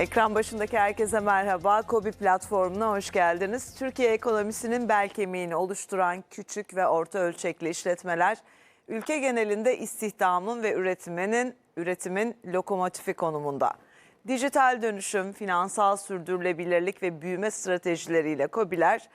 Ekran başındaki herkese merhaba. Kobi platformuna hoş geldiniz. Türkiye ekonomisinin bel kemiğini oluşturan küçük ve orta ölçekli işletmeler ülke genelinde istihdamın ve üretiminin üretimin lokomotifi konumunda. Dijital dönüşüm, finansal sürdürülebilirlik ve büyüme stratejileriyle KOBİ'ler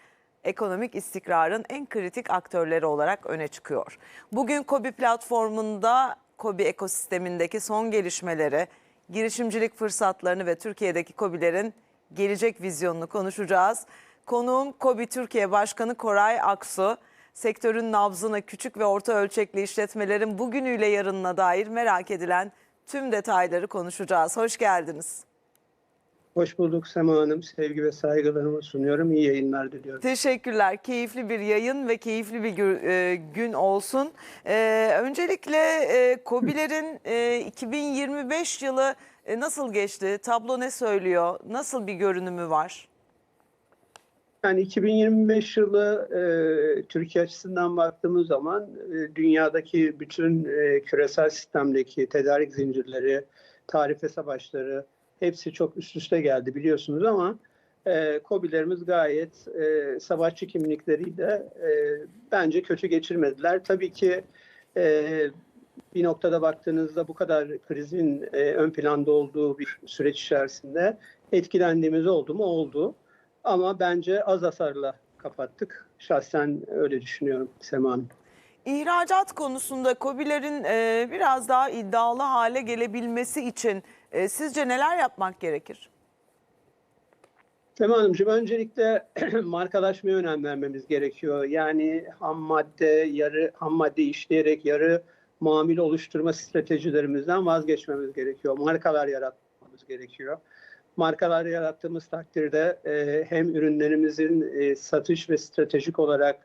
ekonomik istikrarın en kritik aktörleri olarak öne çıkıyor. Bugün KOBİ platformunda KOBİ ekosistemindeki son gelişmeleri, girişimcilik fırsatlarını ve Türkiye'deki KOBİ'lerin gelecek vizyonunu konuşacağız. Konuğum KOBİ Türkiye Başkanı Koray Aksu. Sektörün nabzını küçük ve orta ölçekli işletmelerin bugünüyle yarınına dair merak edilen tüm detayları konuşacağız. Hoş geldiniz. Hoş bulduk Sema Hanım. Sevgi ve saygılarımı sunuyorum. İyi yayınlar diliyorum. Teşekkürler. Keyifli bir yayın ve keyifli bir e, gün olsun. E, öncelikle e, KOBİ'lerin e, 2025 yılı e, nasıl geçti? Tablo ne söylüyor? Nasıl bir görünümü var? Yani 2025 yılı e, Türkiye açısından baktığımız zaman e, dünyadaki bütün e, küresel sistemdeki tedarik zincirleri, tarife savaşları hepsi çok üst üste geldi biliyorsunuz ama e, KOBİ'lerimiz gayet e, savaşçı kimlikleriyle e, bence kötü geçirmediler. Tabii ki e, bir noktada baktığınızda bu kadar krizin e, ön planda olduğu bir süreç içerisinde etkilendiğimiz oldu mu? Oldu. Ama bence az hasarla kapattık. Şahsen öyle düşünüyorum Sema Hanım. İhracat konusunda KOBİ'lerin e, biraz daha iddialı hale gelebilmesi için e, sizce neler yapmak gerekir? Sema Hanımcığım öncelikle markalaşmaya önem vermemiz gerekiyor. Yani ham madde, yarı ham madde işleyerek yarı mamul oluşturma stratejilerimizden vazgeçmemiz gerekiyor. Markalar yaratmamız gerekiyor. Markalar yarattığımız takdirde e, hem ürünlerimizin e, satış ve stratejik olarak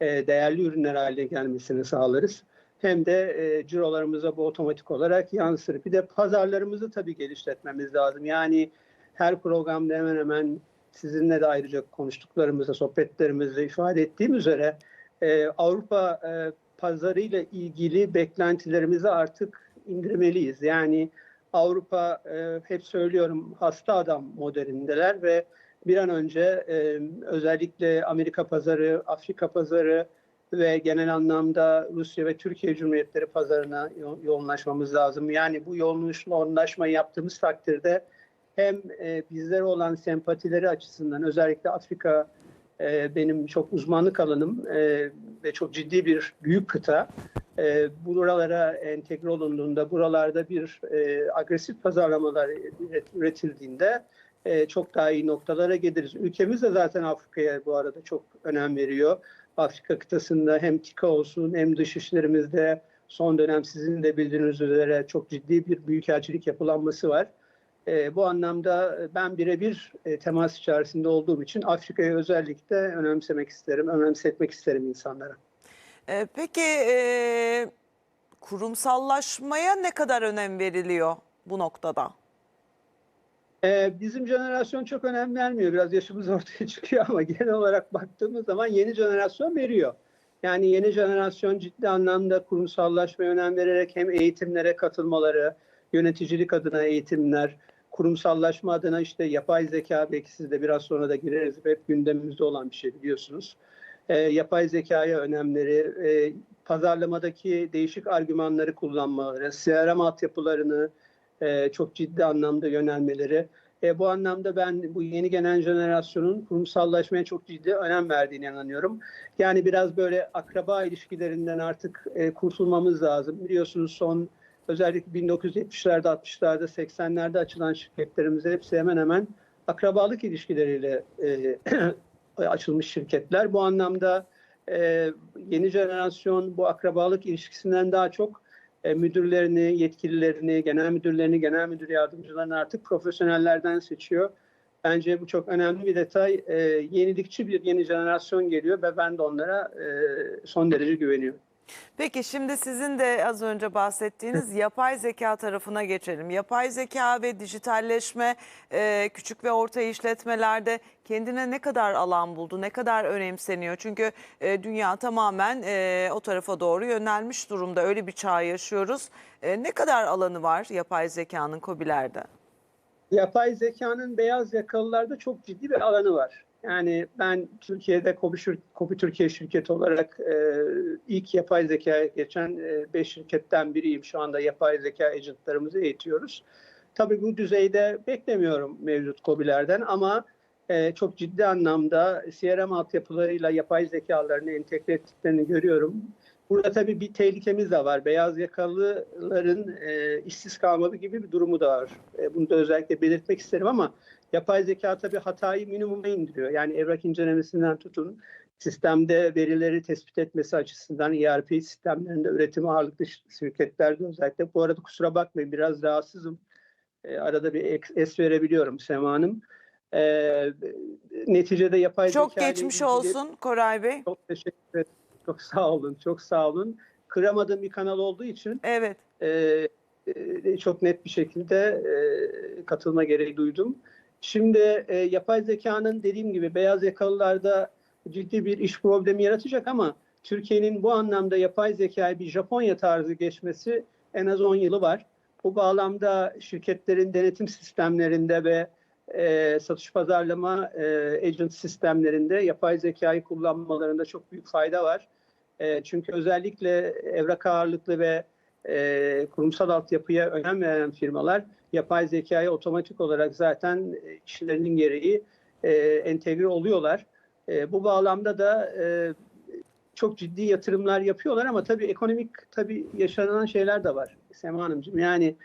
e, değerli ürünler haline gelmesini sağlarız. Hem de e, cirolarımıza bu otomatik olarak yansır. Bir de pazarlarımızı tabii geliştirmemiz lazım. Yani her programda hemen hemen sizinle de ayrıca konuştuklarımızda, sohbetlerimizde ifade ettiğim üzere e, Avrupa e, pazarıyla ilgili beklentilerimizi artık indirmeliyiz. Yani Avrupa e, hep söylüyorum hasta adam modelindeler ve bir an önce e, özellikle Amerika pazarı, Afrika pazarı ve genel anlamda Rusya ve Türkiye Cumhuriyetleri pazarına yo- yoğunlaşmamız lazım. Yani bu yoğunlaşmayı yaptığımız takdirde hem e, bizlere olan sempatileri açısından özellikle Afrika e, benim çok uzmanlık alanım e, ve çok ciddi bir büyük kıta. E, buralara entegre olunduğunda, buralarda bir e, agresif pazarlamalar üret- üretildiğinde e, çok daha iyi noktalara geliriz. Ülkemiz de zaten Afrika'ya bu arada çok önem veriyor. Afrika kıtasında hem TİKA olsun hem dış işlerimizde son dönem sizin de bildiğiniz üzere çok ciddi bir büyükelçilik yapılanması var. E, bu anlamda ben birebir e, temas içerisinde olduğum için Afrika'yı özellikle önemsemek isterim, önemsetmek isterim insanlara. E, peki e, kurumsallaşmaya ne kadar önem veriliyor bu noktada? Ee, bizim jenerasyon çok önem vermiyor. Biraz yaşımız ortaya çıkıyor ama genel olarak baktığımız zaman yeni jenerasyon veriyor. Yani yeni jenerasyon ciddi anlamda kurumsallaşmaya önem vererek hem eğitimlere katılmaları, yöneticilik adına eğitimler, kurumsallaşma adına işte yapay zeka belki siz de biraz sonra da gireriz. Hep gündemimizde olan bir şey biliyorsunuz. Ee, yapay zekaya önemleri, e, pazarlamadaki değişik argümanları kullanmaları, CRM altyapılarını, e, çok ciddi anlamda yönelmeleri. E, bu anlamda ben bu yeni gelen jenerasyonun kurumsallaşmaya çok ciddi önem verdiğine inanıyorum. Yani biraz böyle akraba ilişkilerinden artık e, kurtulmamız lazım. Biliyorsunuz son özellikle 1970'lerde, 60'larda, 80'lerde açılan şirketlerimizde hepsi hemen hemen akrabalık ilişkileriyle e, açılmış şirketler. Bu anlamda e, yeni jenerasyon bu akrabalık ilişkisinden daha çok e, müdürlerini, yetkililerini, genel müdürlerini, genel müdür yardımcılarını artık profesyonellerden seçiyor. Bence bu çok önemli bir detay. E, yenilikçi bir yeni jenerasyon geliyor ve ben de onlara e, son derece güveniyorum. Peki şimdi sizin de az önce bahsettiğiniz yapay zeka tarafına geçelim. Yapay zeka ve dijitalleşme e, küçük ve orta işletmelerde kendine ne kadar alan buldu, ne kadar önemseniyor? Çünkü e, dünya tamamen e, o tarafa doğru yönelmiş durumda. Öyle bir çağ yaşıyoruz. E, ne kadar alanı var yapay zekanın COBİ'lerde? Yapay zekanın beyaz yakalılarda çok ciddi bir alanı var. Yani ben Türkiye'de Kobi, Kobi Türkiye şirketi olarak e, ilk yapay zekaya geçen 5 şirketten biriyim. Şu anda yapay zeka agentlarımızı eğitiyoruz. Tabii bu düzeyde beklemiyorum mevcut Kobi'lerden ama e, çok ciddi anlamda CRM altyapılarıyla yapay zekalarını entegre ettiklerini görüyorum. Burada tabii bir tehlikemiz de var. Beyaz yakalıların e, işsiz kalmalı gibi bir durumu da var. E, bunu da özellikle belirtmek isterim ama yapay zeka tabii hatayı minimuma indiriyor. Yani evrak incelemesinden tutun, sistemde verileri tespit etmesi açısından ERP sistemlerinde üretim ağırlıklı şirketlerde özellikle. Bu arada kusura bakmayın biraz rahatsızım. E, arada bir es verebiliyorum Sema Hanım. E, neticede yapay Çok zeka ile geçmiş olsun Koray Bey. çok teşekkür ederim. Çok sağ olun. Çok sağ olun. Kıramadığım bir kanal olduğu için Evet. e, e, çok net bir şekilde e, katılma gereği duydum. Şimdi e, yapay zekanın dediğim gibi beyaz yakalılarda ciddi bir iş problemi yaratacak ama Türkiye'nin bu anlamda yapay zekaya bir Japonya tarzı geçmesi en az 10 yılı var. Bu bağlamda şirketlerin denetim sistemlerinde ve e, satış pazarlama e, agent sistemlerinde yapay zekayı kullanmalarında çok büyük fayda var. E, çünkü özellikle evrak ağırlıklı ve e, kurumsal altyapıya önem veren firmalar yapay zekaya otomatik olarak zaten e, işlerinin gereği e, entegre oluyorlar. E, bu bağlamda da e, çok ciddi yatırımlar yapıyorlar ama tabii ekonomik tabii yaşanan şeyler de var Sema Hanımcığım. Yani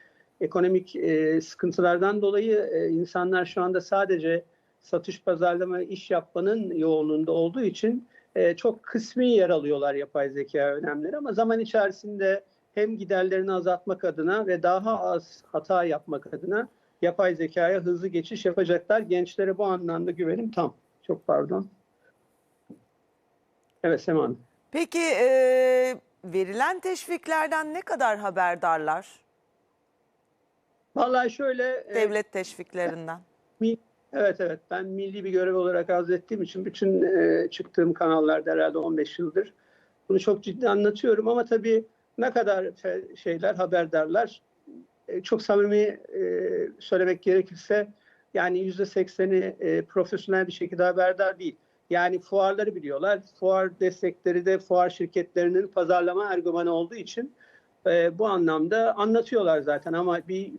ekonomik e, sıkıntılardan dolayı e, insanlar şu anda sadece satış pazarlama iş yapmanın yoğunluğunda olduğu için e, çok kısmi yer alıyorlar yapay zeka önemleri ama zaman içerisinde hem giderlerini azaltmak adına ve daha az hata yapmak adına yapay zekaya hızlı geçiş yapacaklar. Gençlere bu anlamda güvenim tam. Çok pardon. Evet Sema Hanım. Peki e, verilen teşviklerden ne kadar haberdarlar? Vallahi şöyle e, Devlet teşviklerinden. Evet evet ben milli bir görev olarak arz ettiğim için bütün e, çıktığım kanallarda herhalde 15 yıldır bunu çok ciddi anlatıyorum ama tabii ne kadar şeyler haberdarlar E, çok samimi e, söylemek gerekirse yani yüzde sekseni e, profesyonel bir şekilde haberdar değil. Yani fuarları biliyorlar. Fuar destekleri de fuar şirketlerinin pazarlama ergomanı olduğu için bu anlamda anlatıyorlar zaten ama bir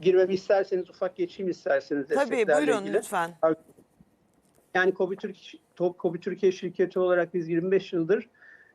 girmemi isterseniz ufak geçeyim isterseniz Tabii buyurun ilgili. lütfen. Yani Kobi, Türk, Top- Kobi Türkiye şirketi olarak biz 25 yıldır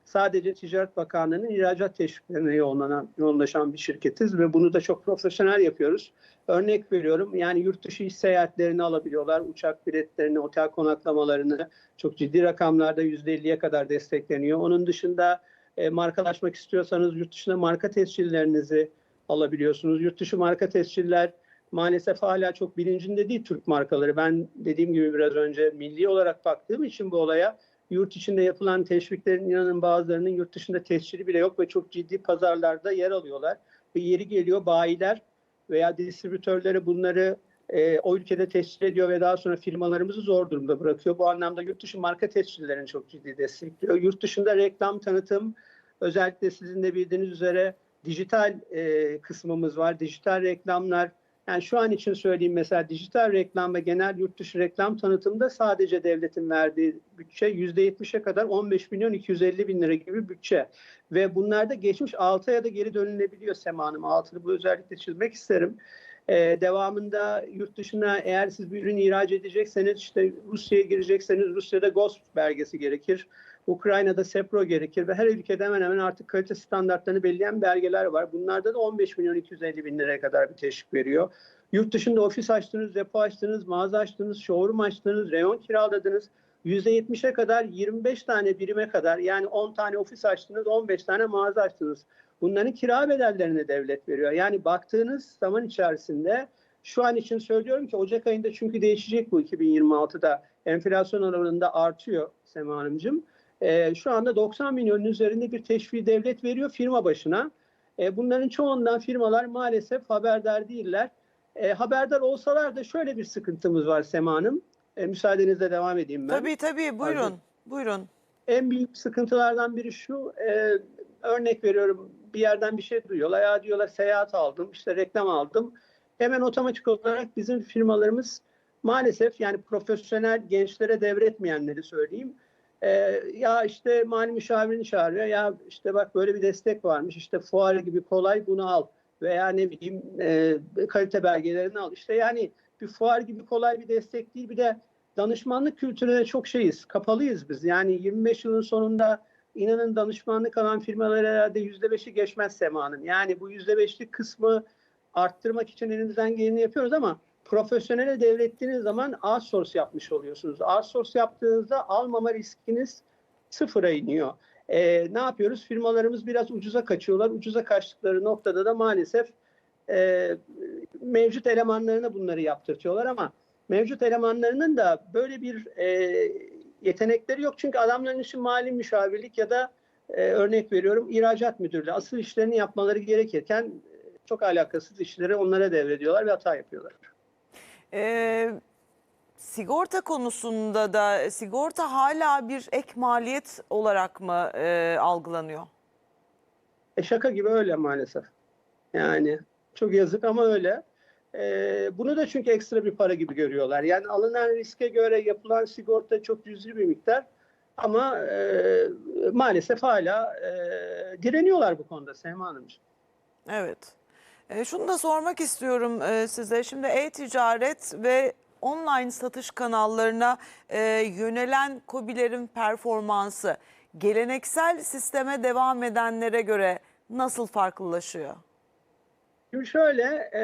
sadece Ticaret Bakanlığı'nın ihracat teşviklerine yoğunlanan, yoğunlaşan bir şirketiz ve bunu da çok profesyonel yapıyoruz. Örnek veriyorum yani yurt dışı iş seyahatlerini alabiliyorlar, uçak biletlerini, otel konaklamalarını çok ciddi rakamlarda %50'ye kadar destekleniyor. Onun dışında e, markalaşmak istiyorsanız yurt dışında marka tescillerinizi alabiliyorsunuz. Yurt dışı marka tesciller maalesef hala çok bilincinde değil Türk markaları. Ben dediğim gibi biraz önce milli olarak baktığım için bu olaya yurt içinde yapılan teşviklerin inanın bazılarının yurt dışında tescili bile yok ve çok ciddi pazarlarda yer alıyorlar. Ve yeri geliyor bayiler veya distribütörleri bunları e, o ülkede tescil ediyor ve daha sonra firmalarımızı zor durumda bırakıyor. Bu anlamda yurt dışı marka tescillerini çok ciddi destekliyor. Yurt dışında reklam tanıtım özellikle sizin de bildiğiniz üzere dijital e, kısmımız var. Dijital reklamlar yani şu an için söyleyeyim mesela dijital reklam ve genel yurt dışı reklam tanıtımda sadece devletin verdiği bütçe %70'e kadar 15 milyon 250 bin lira gibi bütçe. Ve bunlarda geçmiş 6 ya da geri dönülebiliyor Sema Hanım. Altını bu özellikle çizmek isterim. Ee, devamında yurt dışına eğer siz bir ürün ihraç edecekseniz işte Rusya'ya girecekseniz Rusya'da GOSP belgesi gerekir. Ukrayna'da SEPRO gerekir ve her ülkede hemen hemen artık kalite standartlarını belirleyen belgeler var. Bunlarda da 15 milyon 250 bin liraya kadar bir teşvik veriyor. Yurt dışında ofis açtınız, depo açtınız, mağaza açtınız, showroom açtınız, reyon kiraladınız. %70'e kadar 25 tane birime kadar yani 10 tane ofis açtınız, 15 tane mağaza açtınız. Bunların kira bedellerini devlet veriyor. Yani baktığınız zaman içerisinde şu an için söylüyorum ki Ocak ayında çünkü değişecek bu 2026'da enflasyon oranında artıyor Sema Hanımcığım. Ee, şu anda 90 milyonun üzerinde bir teşvik devlet veriyor firma başına. Ee, bunların çoğundan firmalar maalesef haberdar değiller. Ee, haberdar olsalar da şöyle bir sıkıntımız var Sema Hanım. Ee, müsaadenizle devam edeyim ben. Tabii tabii buyurun. Pardon. Buyurun. En büyük sıkıntılardan biri şu, e, örnek veriyorum bir yerden bir şey duyuyorlar. Ya diyorlar seyahat aldım, işte reklam aldım. hemen otomatik olarak bizim firmalarımız maalesef yani profesyonel gençlere devretmeyenleri söyleyeyim. Ee, ya işte mali müşavirini çağırıyor. Ya işte bak böyle bir destek varmış. İşte fuar gibi kolay bunu al. Veya ne bileyim e, kalite belgelerini al. İşte yani bir fuar gibi kolay bir destek değil. Bir de danışmanlık kültürüne çok şeyiz. Kapalıyız biz. Yani 25 yılın sonunda inanın danışmanlık alan firmalar herhalde %5'i geçmez Sema'nın. Yani bu %5'lik kısmı arttırmak için elimizden geleni yapıyoruz ama profesyonele devrettiğiniz zaman outsource yapmış oluyorsunuz. Outsource yaptığınızda almama riskiniz sıfıra iniyor. Ee, ne yapıyoruz? Firmalarımız biraz ucuza kaçıyorlar. Ucuza kaçtıkları noktada da maalesef e, mevcut elemanlarına bunları yaptırtıyorlar ama mevcut elemanlarının da böyle bir e, yetenekleri yok. Çünkü adamların için mali müşavirlik ya da e, örnek veriyorum ihracat müdürlüğü asıl işlerini yapmaları gerekirken e, çok alakasız işleri onlara devrediyorlar ve hata yapıyorlar. Ee, sigorta konusunda da sigorta hala bir ek maliyet olarak mı e, algılanıyor? E şaka gibi öyle maalesef. Yani çok yazık ama öyle. E, bunu da çünkü ekstra bir para gibi görüyorlar. Yani alınan riske göre yapılan sigorta çok cüzi bir miktar. Ama e, maalesef hala e, direniyorlar bu konuda Sema Hanımcığım. Evet. E, şunu da sormak istiyorum e, size. Şimdi e-ticaret ve online satış kanallarına e, yönelen KOBİ'lerin performansı geleneksel sisteme devam edenlere göre nasıl farklılaşıyor? Şimdi şöyle, e,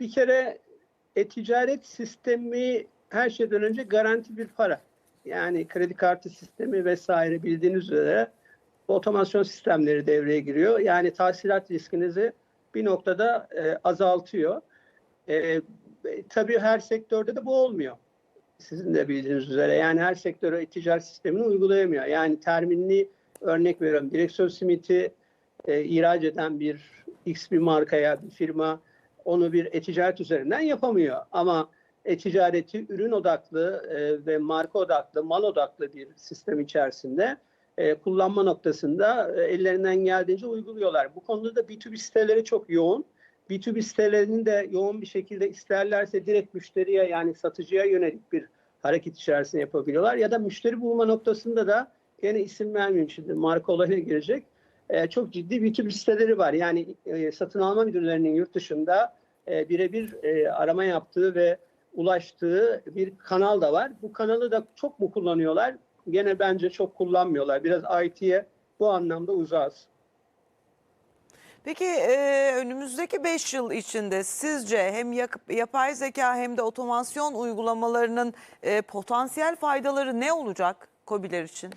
bir kere e-ticaret sistemi her şeyden önce garanti bir para. Yani kredi kartı sistemi vesaire bildiğiniz üzere otomasyon sistemleri devreye giriyor. Yani tahsilat riskinizi bir noktada e, azaltıyor. E, e, tabii her sektörde de bu olmuyor. Sizin de bildiğiniz üzere. Yani her sektör e-ticaret sistemini uygulayamıyor. Yani terminli örnek veriyorum. Direksiyon simiti e, ihraç eden bir X bir markaya, bir firma onu bir e-ticaret üzerinden yapamıyor. Ama e-ticareti ürün odaklı e, ve marka odaklı, mal odaklı bir sistem içerisinde e, kullanma noktasında e, ellerinden geldiğince uyguluyorlar. Bu konuda da B2B siteleri çok yoğun. B2B sitelerinin de yoğun bir şekilde isterlerse direkt müşteriye yani satıcıya yönelik bir hareket içerisinde yapabiliyorlar. Ya da müşteri bulma noktasında da yine isim vermeyeyim şimdi marka olayına girecek. E, çok ciddi B2B siteleri var. Yani e, satın alma müdürlerinin yurt dışında e, birebir e, arama yaptığı ve ulaştığı bir kanal da var. Bu kanalı da çok mu kullanıyorlar? Gene bence çok kullanmıyorlar. Biraz IT'ye bu anlamda uzağız. Peki e, önümüzdeki 5 yıl içinde sizce hem yak- yapay zeka hem de otomasyon uygulamalarının e, potansiyel faydaları ne olacak KOBİ'ler için?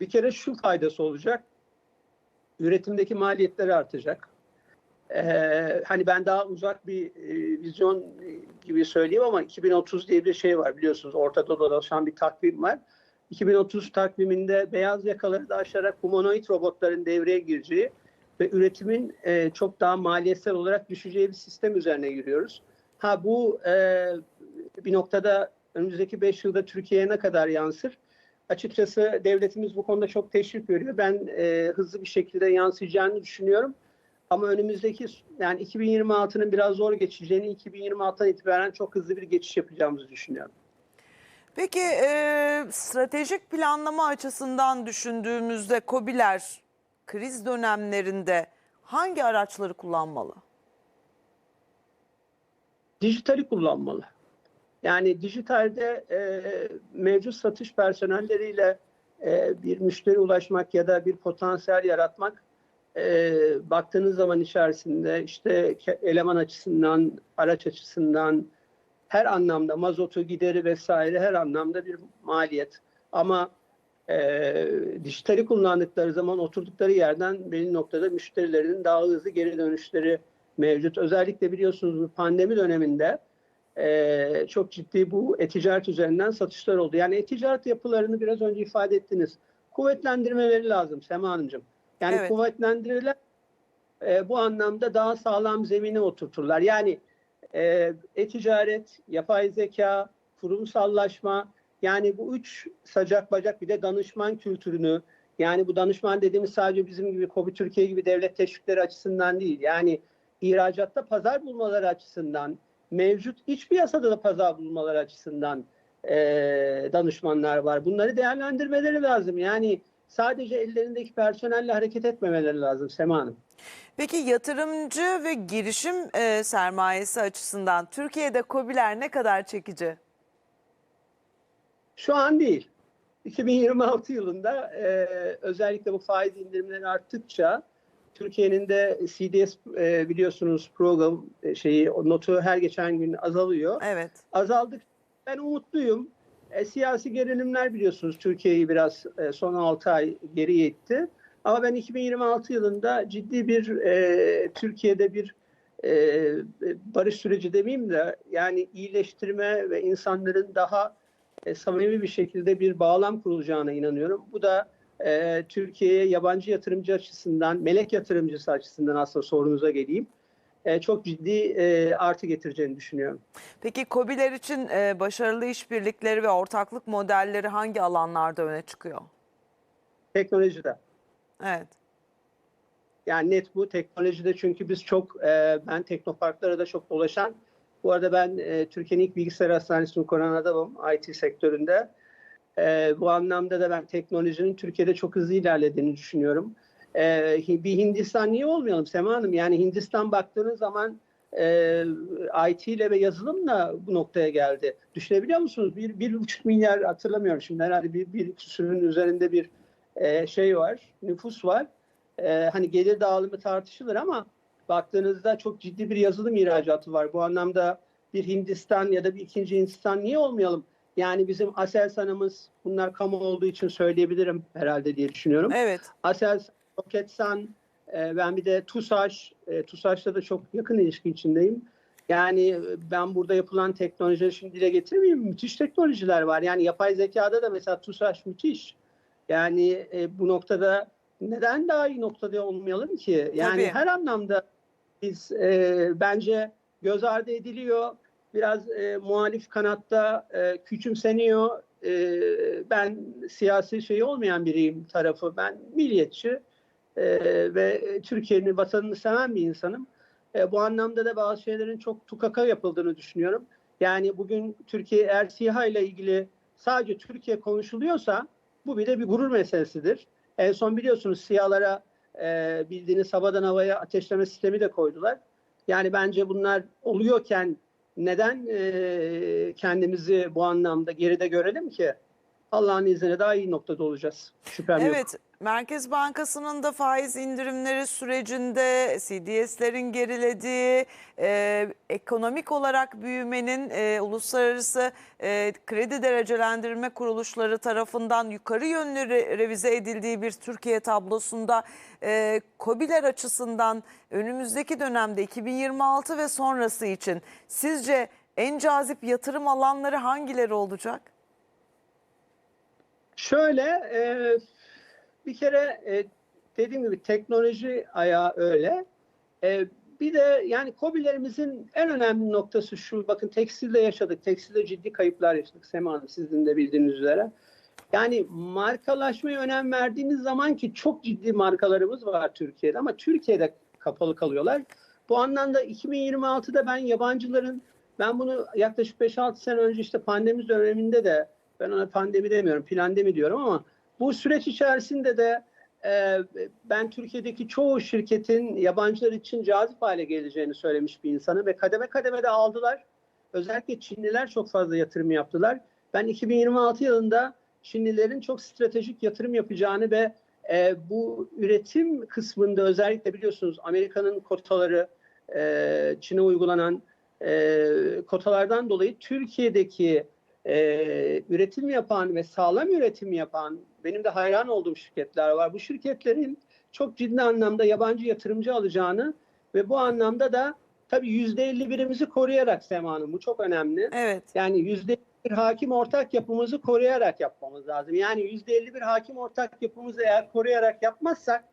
Bir kere şu faydası olacak. Üretimdeki maliyetleri artacak. Ee, hani ben daha uzak bir e, vizyon gibi söyleyeyim ama 2030 diye bir şey var biliyorsunuz. Ortada dolaşan bir takvim var. 2030 takviminde beyaz yakaları da aşarak humanoid robotların devreye gireceği ve üretimin e, çok daha maliyetsel olarak düşeceği bir sistem üzerine yürüyoruz. Ha bu e, bir noktada önümüzdeki 5 yılda Türkiye'ye ne kadar yansır? Açıkçası devletimiz bu konuda çok teşvik veriyor. Ben e, hızlı bir şekilde yansıyacağını düşünüyorum. Ama önümüzdeki yani 2026'nın biraz zor geçeceğini 2026'dan itibaren çok hızlı bir geçiş yapacağımızı düşünüyorum. Peki e, stratejik planlama açısından düşündüğümüzde KOBİ'ler kriz dönemlerinde hangi araçları kullanmalı? Dijitali kullanmalı. Yani dijitalde e, mevcut satış personelleriyle e, bir müşteri ulaşmak ya da bir potansiyel yaratmak e, baktığınız zaman içerisinde işte eleman açısından, araç açısından her anlamda mazotu gideri vesaire her anlamda bir maliyet. Ama e, dijitali kullandıkları zaman oturdukları yerden belli noktada müşterilerinin daha hızlı geri dönüşleri mevcut. Özellikle biliyorsunuz bu pandemi döneminde e, çok ciddi bu e-ticaret üzerinden satışlar oldu. Yani e-ticaret yapılarını biraz önce ifade ettiniz. Kuvvetlendirmeleri lazım Sema Hanımcığım. Yani Evet. kuvvetlendirirler e, bu anlamda daha sağlam zemine oturturlar. Yani e, e-ticaret, yapay zeka, kurumsallaşma yani bu üç sacak bacak bir de danışman kültürünü yani bu danışman dediğimiz sadece bizim gibi KOBİ Türkiye gibi devlet teşvikleri açısından değil. Yani ihracatta pazar bulmaları açısından, mevcut iç piyasada da pazar bulmaları açısından e, danışmanlar var. Bunları değerlendirmeleri lazım. Yani sadece ellerindeki personelle hareket etmemeleri lazım Sema Hanım. Peki yatırımcı ve girişim e, sermayesi açısından Türkiye'de KOBİ'ler ne kadar çekici? Şu an değil. 2026 yılında e, özellikle bu faiz indirimleri arttıkça Türkiye'nin de CDS e, biliyorsunuz program e, şeyi notu her geçen gün azalıyor. Evet. Azaldık. Ben umutluyum. E, siyasi gerilimler biliyorsunuz Türkiye'yi biraz e, son 6 ay geriye itti. Ama ben 2026 yılında ciddi bir e, Türkiye'de bir e, barış süreci demeyeyim de yani iyileştirme ve insanların daha e, samimi bir şekilde bir bağlam kurulacağına inanıyorum. Bu da e, Türkiye'ye yabancı yatırımcı açısından, melek yatırımcısı açısından aslında sorunuza geleyim. E, çok ciddi e, artı getireceğini düşünüyorum. Peki KOBİ'ler için e, başarılı işbirlikleri ve ortaklık modelleri hangi alanlarda öne çıkıyor? Teknolojide. Evet. Yani net bu teknolojide çünkü biz çok e, ben teknoparklara da çok dolaşan bu arada ben e, Türkiye'nin ilk bilgisayar hastanesini kuran adamım IT sektöründe. E, bu anlamda da ben teknolojinin Türkiye'de çok hızlı ilerlediğini düşünüyorum. E, bir Hindistan niye olmayalım Sema Hanım? Yani Hindistan baktığınız zaman e, IT ile ve yazılımla bu noktaya geldi. Düşünebiliyor musunuz? Bir, bir buçuk milyar hatırlamıyorum şimdi herhalde bir, bir küsürün üzerinde bir e, şey var, nüfus var. E, hani gelir dağılımı tartışılır ama baktığınızda çok ciddi bir yazılım ihracatı var. Bu anlamda bir Hindistan ya da bir ikinci Hindistan niye olmayalım? Yani bizim Aselsan'ımız bunlar kamu olduğu için söyleyebilirim herhalde diye düşünüyorum. Evet. Aselsan, Roketsan, e, ben bir de TUSAŞ, e, TUSAŞ'la da çok yakın ilişki içindeyim. Yani e, ben burada yapılan teknolojileri şimdi dile getirmeyeyim. Müthiş teknolojiler var. Yani yapay zekada da mesela TUSAŞ müthiş. Yani e, bu noktada neden daha iyi noktada olmayalım ki? Yani Tabii. her anlamda biz e, bence göz ardı ediliyor. Biraz e, muhalif kanatta e, küçümseniyor. E, ben siyasi şey olmayan biriyim tarafı. Ben milliyetçi e, ve Türkiye'nin vatanını seven bir insanım. E, bu anlamda da bazı şeylerin çok tukaka yapıldığını düşünüyorum. Yani bugün Türkiye eğer SİHA ile ilgili sadece Türkiye konuşuluyorsa bu bir de bir gurur meselesidir. En son biliyorsunuz SİHA'lara e, bildiğiniz havadan havaya ateşleme sistemi de koydular. Yani bence bunlar oluyorken neden e, kendimizi bu anlamda geride görelim ki? Allah'ın izniyle daha iyi noktada olacağız. Şüphem yok. Evet, Merkez Bankası'nın da faiz indirimleri sürecinde CDS'lerin gerilediği, e, ekonomik olarak büyümenin e, uluslararası e, kredi derecelendirme kuruluşları tarafından yukarı yönlü re- revize edildiği bir Türkiye tablosunda e, KOBİ'ler açısından önümüzdeki dönemde 2026 ve sonrası için sizce en cazip yatırım alanları hangileri olacak? Şöyle e, bir kere e, dediğim gibi teknoloji ayağı öyle. E, bir de yani KOBİ'lerimizin en önemli noktası şu. Bakın tekstilde yaşadık. Tekstilde ciddi kayıplar yaşadık Sema Hanım sizin de bildiğiniz üzere. Yani markalaşmaya önem verdiğimiz zaman ki çok ciddi markalarımız var Türkiye'de ama Türkiye'de kapalı kalıyorlar. Bu anlamda 2026'da ben yabancıların ben bunu yaklaşık 5-6 sene önce işte pandemi döneminde de ben ona pandemi demiyorum, pandemi diyorum ama bu süreç içerisinde de e, ben Türkiye'deki çoğu şirketin yabancılar için cazip hale geleceğini söylemiş bir insanım ve kademe kademe de aldılar. Özellikle Çinliler çok fazla yatırım yaptılar. Ben 2026 yılında Çinlilerin çok stratejik yatırım yapacağını ve e, bu üretim kısmında özellikle biliyorsunuz Amerika'nın kotaları e, Çin'e uygulanan e, kotalardan dolayı Türkiye'deki e, üretim yapan ve sağlam üretim yapan benim de hayran olduğum şirketler var. Bu şirketlerin çok ciddi anlamda yabancı yatırımcı alacağını ve bu anlamda da tabii yüzde elli birimizi koruyarak Sema Hanım bu çok önemli. Evet. Yani yüzde bir hakim ortak yapımızı koruyarak yapmamız lazım. Yani yüzde elli bir hakim ortak yapımızı eğer koruyarak yapmazsak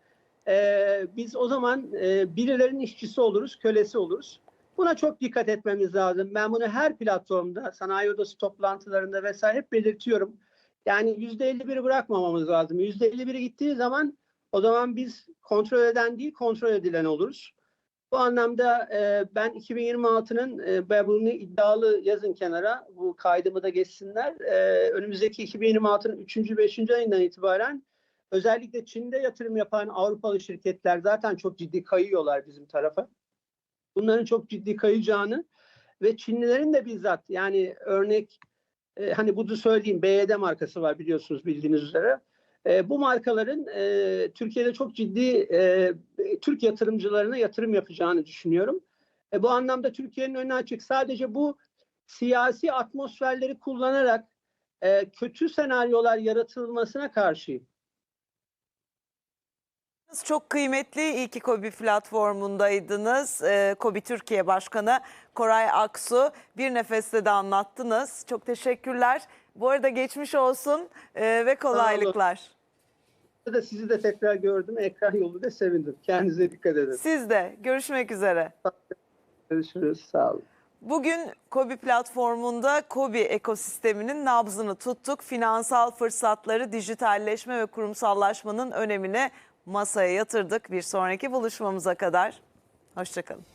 e, biz o zaman e, birilerinin işçisi oluruz, kölesi oluruz. Buna çok dikkat etmemiz lazım. Ben bunu her platformda, sanayi odası toplantılarında vesaire hep belirtiyorum. Yani yüzde elli biri bırakmamamız lazım. Yüzde elli biri gittiği zaman o zaman biz kontrol eden değil, kontrol edilen oluruz. Bu anlamda e, ben 2026'nın e, bunu iddialı yazın kenara. Bu kaydımı da geçsinler. E, önümüzdeki 2026'nın 3. 5. ayından itibaren özellikle Çin'de yatırım yapan Avrupalı şirketler zaten çok ciddi kayıyorlar bizim tarafa. Bunların çok ciddi kayacağını ve Çinlilerin de bizzat yani örnek e, hani bunu söyleyeyim BYD markası var biliyorsunuz bildiğiniz üzere. E, bu markaların e, Türkiye'de çok ciddi e, Türk yatırımcılarına yatırım yapacağını düşünüyorum. E, bu anlamda Türkiye'nin önüne açık. Sadece bu siyasi atmosferleri kullanarak e, kötü senaryolar yaratılmasına karşıyım. Çok kıymetli İyi ki Kobi platformundaydınız. Ee, Kobi Türkiye Başkanı Koray Aksu bir nefeste de anlattınız. Çok teşekkürler. Bu arada geçmiş olsun ee, ve kolaylıklar. da sizi de tekrar gördüm. Ekran yoluyla sevindim. Kendinize dikkat edin. Siz de görüşmek üzere. Görüşürüz. Sağ olun. Bugün Kobi platformunda Kobi ekosisteminin nabzını tuttuk. Finansal fırsatları, dijitalleşme ve kurumsallaşmanın önemini masaya yatırdık. Bir sonraki buluşmamıza kadar hoşçakalın.